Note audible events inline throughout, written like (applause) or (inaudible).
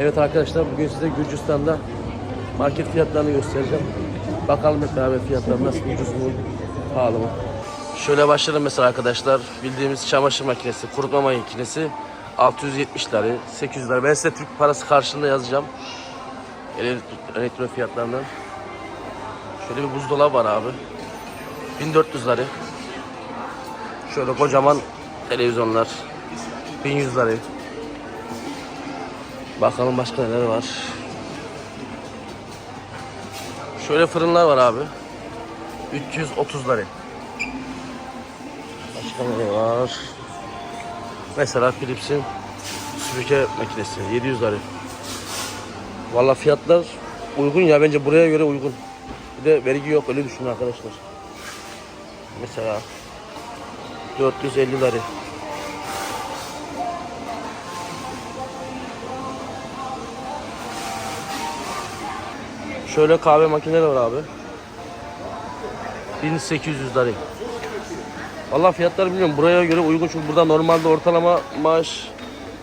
Evet arkadaşlar bugün size Gürcistan'da market fiyatlarını göstereceğim. Bakalım hep beraber fiyatlar nasıl ucuz mu pahalı mı? Şöyle başlayalım mesela arkadaşlar. Bildiğimiz çamaşır makinesi, kurutma makinesi 670 lira, 800 lira. Ben size Türk parası karşılığında yazacağım. Elektrik, elektro fiyatlarından. Şöyle bir buzdolabı var abi. 1400 lira. Şöyle kocaman televizyonlar. 1100 lira. Bakalım başka neler var. Şöyle fırınlar var abi. 330 lira. Başka ne var? Mesela Philips'in süpürge makinesi 700 lira. Valla fiyatlar uygun ya bence buraya göre uygun. Bir de vergi yok öyle düşünün arkadaşlar. Mesela 450 lira. Şöyle kahve makineleri var abi. 1800 lira. Valla fiyatları bilmiyorum. Buraya göre uygun çünkü burada normalde ortalama maaş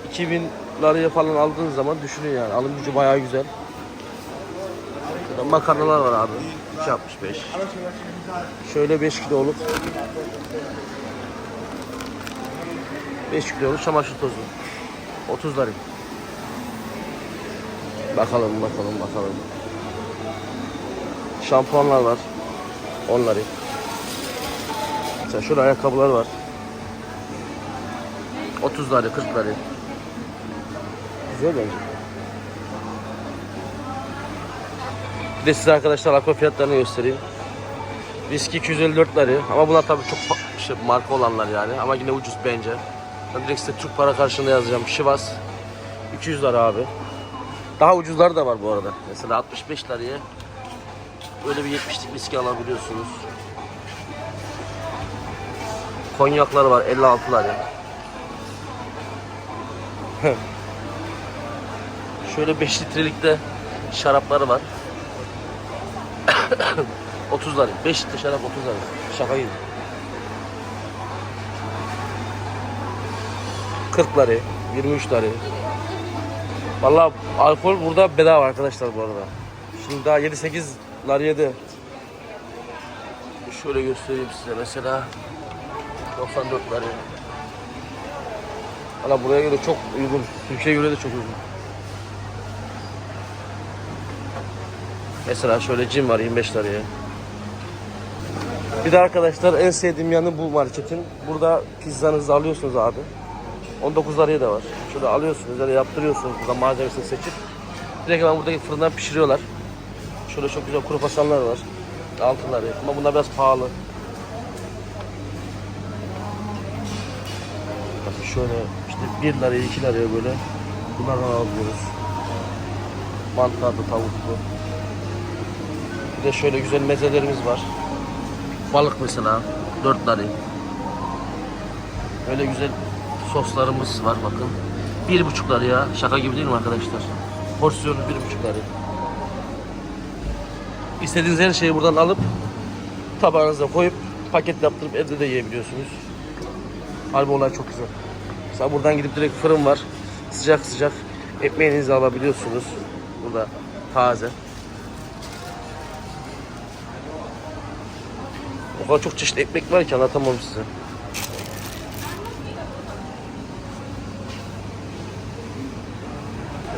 2000 liraya falan aldığınız zaman düşünün yani. Alım gücü bayağı güzel. Şurada makarnalar var abi. 365. Şöyle 5 kiloluk 5 kiloluk çamaşır tozu. 30 lira. Bakalım bakalım bakalım. Şampuanlar var. Onları. Mesela şurada ayakkabılar var. 30 lira, 40 lira. Güzel bence. Bir de size arkadaşlar alkol fiyatlarını göstereyim. Viski 254 lira ama bunlar tabii çok şey, marka olanlar yani ama yine ucuz bence. Ben direkt size Türk para karşılığında yazacağım. Şivas 200 lira abi. Daha ucuzları da var bu arada. Mesela 65 liraya böyle bir 70'lik viski alabiliyorsunuz. Konyaklar var 56 lira. (laughs) Şöyle 5 litrelik de şarapları var. 30 lira. 5 litre şarap 30 lira. Şaka gibi. 40 lira, 23 lira. Vallahi alkol burada bedava arkadaşlar bu arada. Şimdi daha 7-8 lar yedi. Şöyle göstereyim size mesela 94 lira. Valla buraya göre çok uygun. Türkiye'ye göre de çok uygun. Mesela şöyle cim var 25 liraya. Bir de arkadaşlar en sevdiğim yanı bu marketin. Burada pizzanızı alıyorsunuz abi. 19 liraya da var. Şöyle alıyorsunuz ya da yaptırıyorsunuz burada malzemesini seçip. Direkt hemen buradaki fırından pişiriyorlar. Şöyle çok güzel kuru fasanlar var. 6 liraya ama bunlar biraz pahalı. Bakın şöyle işte 1 liraya 2 liraya böyle bunlardan alıyoruz. Mantarlı tavuklu. Bir de şöyle güzel mezelerimiz var. Balık mesela 4 lira. Böyle güzel soslarımız var bakın. Bir buçuk liraya şaka gibi değil mi arkadaşlar? Porsiyonu bir buçuk lira. İstediğiniz her şeyi buradan alıp tabağınıza koyup paket yaptırıp evde de yiyebiliyorsunuz. Harbi olay çok güzel. Mesela buradan gidip direkt fırın var. Sıcak sıcak ekmeğinizi alabiliyorsunuz. Burada taze. O kadar çok çeşitli ekmek var ki anlatamam size.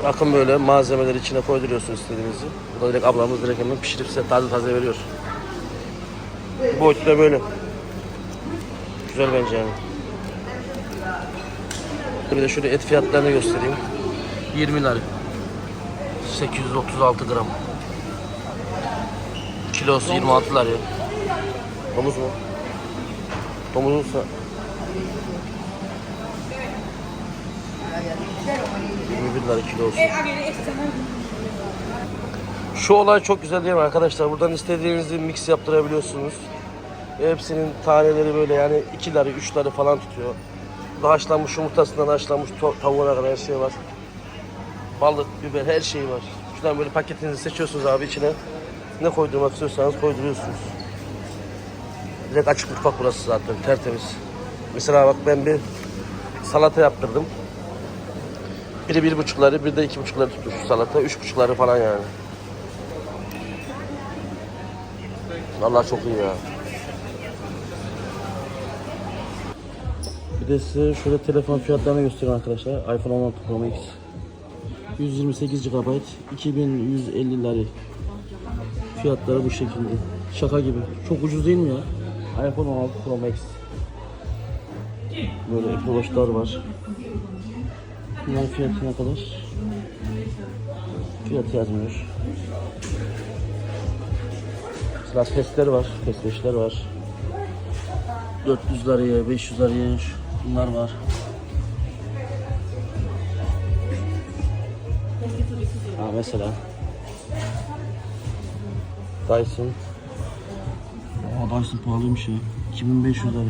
Bakın böyle malzemeleri içine koyduruyorsunuz istediğinizi. Bu da direkt ablamız direkt hemen pişirip size taze taze veriyor. Bu boyutu da böyle. Güzel bence yani. Bir de şöyle et fiyatlarını göstereyim. 20 lira. 836 gram. Kilosu 26 lira. Domuz mu? Domuzunsa 21 lira kilosu. Şu olay çok güzel değil mi arkadaşlar? Buradan istediğinizi mix yaptırabiliyorsunuz. Hepsinin taneleri böyle yani 2 lira 3 lira falan tutuyor. Burada haşlanmış yumurtasından haşlanmış tavuğuna kadar her şey var. Balık, biber her şey var. Şuradan böyle paketinizi seçiyorsunuz abi içine. Ne koydurmak istiyorsanız koyduruyorsunuz. Direkt açık mutfak burası zaten tertemiz. Mesela bak ben bir salata yaptırdım. Biri bir buçukları, bir de iki buçukları tutmuş salata. Üç buçukları falan yani. Vallahi çok iyi ya. Bir de size şöyle telefon fiyatlarını göstereyim arkadaşlar. iPhone 16 Pro Max. 128 GB 2150 lira. Fiyatları bu şekilde. Şaka gibi. Çok ucuz değil mi ya? iPhone 16 Pro Max. Böyle Apple Watch'lar var. Bunların fiyatı ne kadar? Fiyat yazmıyor. Mesela testler var, testleşler var. 400 liraya, 500 liraya bunlar var. Ha mesela Dyson Aa Dyson pahalıymış ya 2500 lira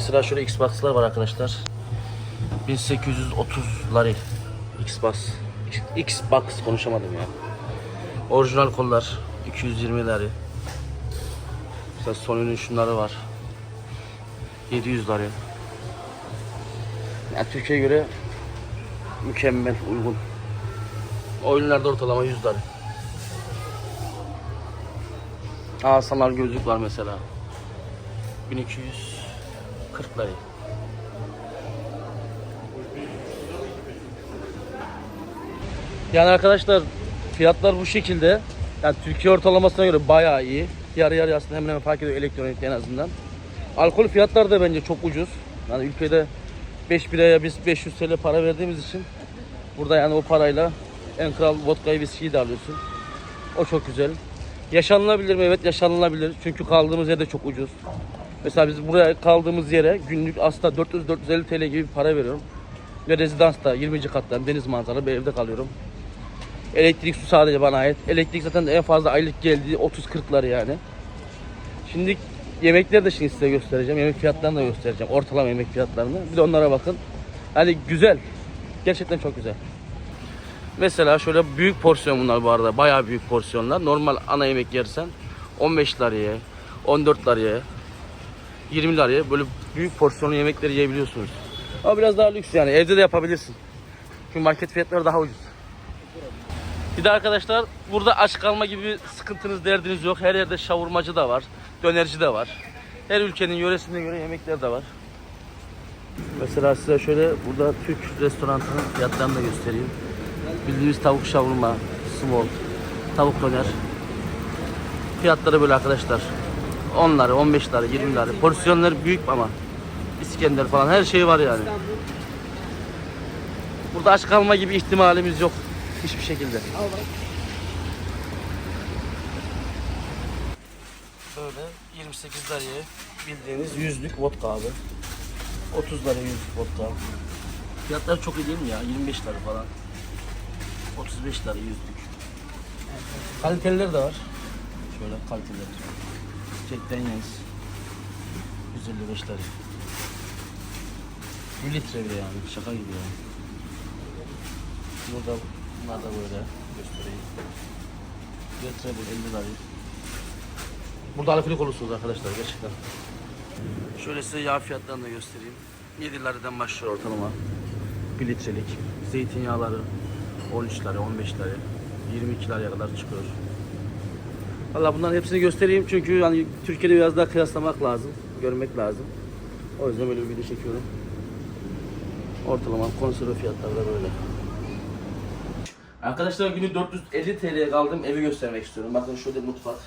Mesela şöyle Xbox'lar var arkadaşlar 1830 lari Xbox Xbox konuşamadım ya Orijinal kollar 220 lari Mesela Sony'nin şunları var 700 lari yani Türkiye'ye göre mükemmel, uygun. Oyunlarda ortalama 100 lira. Aa sanal gözlük var mesela. 1240 lira. Yani arkadaşlar fiyatlar bu şekilde. Yani Türkiye ortalamasına göre bayağı iyi. Yarı yarı aslında hemen hemen fark ediyor elektronikte en azından. Alkol fiyatları da bence çok ucuz. Yani ülkede 5 biraya biz 500 TL para verdiğimiz için burada yani o parayla en kral vodkayı viskiyi de alıyorsun. O çok güzel. Yaşanılabilir mi? Evet yaşanılabilir. Çünkü kaldığımız yer de çok ucuz. Mesela biz buraya kaldığımız yere günlük aslında 400-450 TL gibi bir para veriyorum. Ve rezidansta 20. katta deniz manzaralı bir evde kalıyorum. Elektrik su sadece bana ait. Elektrik zaten en fazla aylık geldiği 30-40'ları yani. Şimdi yemekleri de şimdi size göstereceğim. Yemek fiyatlarını da göstereceğim. Ortalama yemek fiyatlarını. Bir de onlara bakın. Yani güzel. Gerçekten çok güzel. Mesela şöyle büyük porsiyon bunlar bu arada. Bayağı büyük porsiyonlar. Normal ana yemek yersen 15 liraya, 14 liraya, 20 liraya böyle büyük porsiyonlu yemekleri yiyebiliyorsunuz. Ama biraz daha lüks yani. Evde de yapabilirsin. Çünkü market fiyatları daha ucuz. Bir de arkadaşlar burada aç kalma gibi sıkıntınız, derdiniz yok. Her yerde şavurmacı da var, dönerci de var. Her ülkenin yöresine göre yemekler de var. Mesela size şöyle burada Türk restoranının fiyatlarını da göstereyim. Bildiğimiz tavuk şavurma, small, tavuk döner. Fiyatları böyle arkadaşlar. 10 lira, 15 lira, 20 lira. Porsiyonlar büyük ama. İskender falan her şey var yani. Burada aç kalma gibi ihtimalimiz yok. Hiçbir şekilde. Böyle 28 liraya bildiğiniz yüzlük vodka abi. 30 lira yüzlük vodka. Fiyatlar çok iyi değil mi ya? 25 lira falan. 35 lira yüzlük. Kaliteliler de var. Şöyle kaliteler. Jack Daniels. 155 lira. 1 litre bile yani. Şaka gibi yani. Burada bunlar da böyle göstereyim. Litre bu 50 lira. Burada alkolik olursunuz arkadaşlar gerçekten. Şöyle size yağ fiyatlarını da göstereyim. 7 liradan başlıyor ortalama. 1 litrelik. Zeytinyağları 13 lira, 15 lira, 22 liraya kadar çıkıyor. Valla bunların hepsini göstereyim çünkü hani Türkiye'de biraz daha kıyaslamak lazım, görmek lazım. O yüzden böyle bir video çekiyorum. Ortalama konserve fiyatları da böyle. Arkadaşlar günü 450 TL'ye kaldım evi göstermek istiyorum. Bakın şurada mutfak.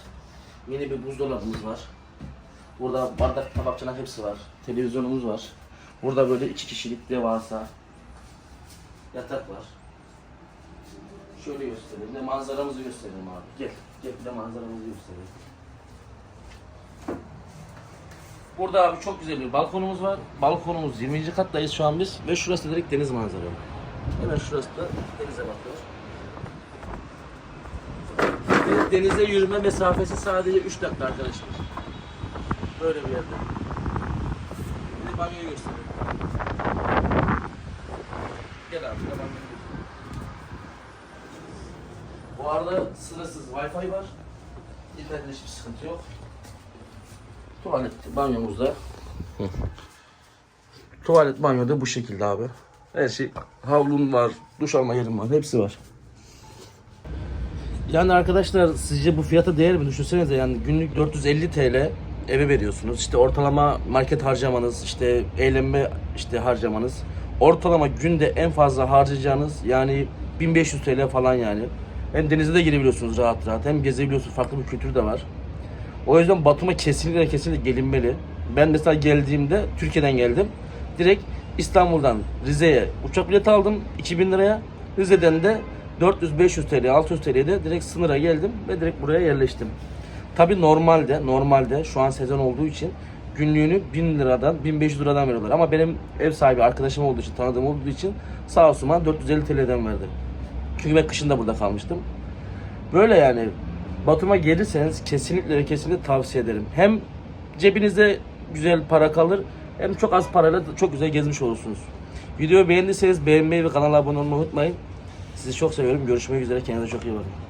Yeni bir buzdolabımız var. Burada bardak, tabak, çanak hepsi var. Televizyonumuz var. Burada böyle iki kişilik devasa yatak var. Şöyle göstereyim. Bir de manzaramızı göstereyim abi. Gel. Gel bir de manzaramızı göstereyim. Burada abi çok güzel bir balkonumuz var. Balkonumuz 20. kattayız şu an biz. Ve şurası direkt deniz manzaralı. Hemen şurası da denize bakıyor. Denize yürüme mesafesi sadece 3 dakika arkadaşlar. Böyle bir yerde. Bir de banyoyu göstereyim. Gel abi. de banyoyu. Bu arada sınırsız Wi-Fi var. İnternette hiçbir sıkıntı yok. Tuvalet banyomuzda. Hı. Tuvalet banyo da bu şekilde abi. Her şey havlun var, duş alma yerim var, hepsi var. Yani arkadaşlar sizce bu fiyata değer mi? Düşünsenize yani günlük 450 TL eve veriyorsunuz. İşte ortalama market harcamanız, işte eğlenme işte harcamanız. Ortalama günde en fazla harcayacağınız yani 1500 TL falan yani. Hem denize de girebiliyorsunuz rahat rahat hem gezebiliyorsunuz. Farklı bir kültür de var. O yüzden Batum'a kesinlikle kesinlikle gelinmeli. Ben mesela geldiğimde Türkiye'den geldim. Direkt İstanbul'dan Rize'ye uçak bileti aldım 2000 liraya. Rize'den de 400-500 TL, 600 TL'ye de direkt sınıra geldim ve direkt buraya yerleştim. Tabi normalde, normalde şu an sezon olduğu için günlüğünü 1000 liradan, 1500 liradan veriyorlar. Ama benim ev sahibi arkadaşım olduğu için, tanıdığım olduğu için sağ olsun bana 450 TL'den verdi. Çünkü ben kışın da burada kalmıştım. Böyle yani Batum'a gelirseniz kesinlikle kesinlikle tavsiye ederim. Hem cebinize güzel para kalır hem çok az parayla çok güzel gezmiş olursunuz. Videoyu beğendiyseniz beğenmeyi ve kanala abone olmayı unutmayın. Sizi çok seviyorum. Görüşmek üzere. Kendinize çok iyi bakın.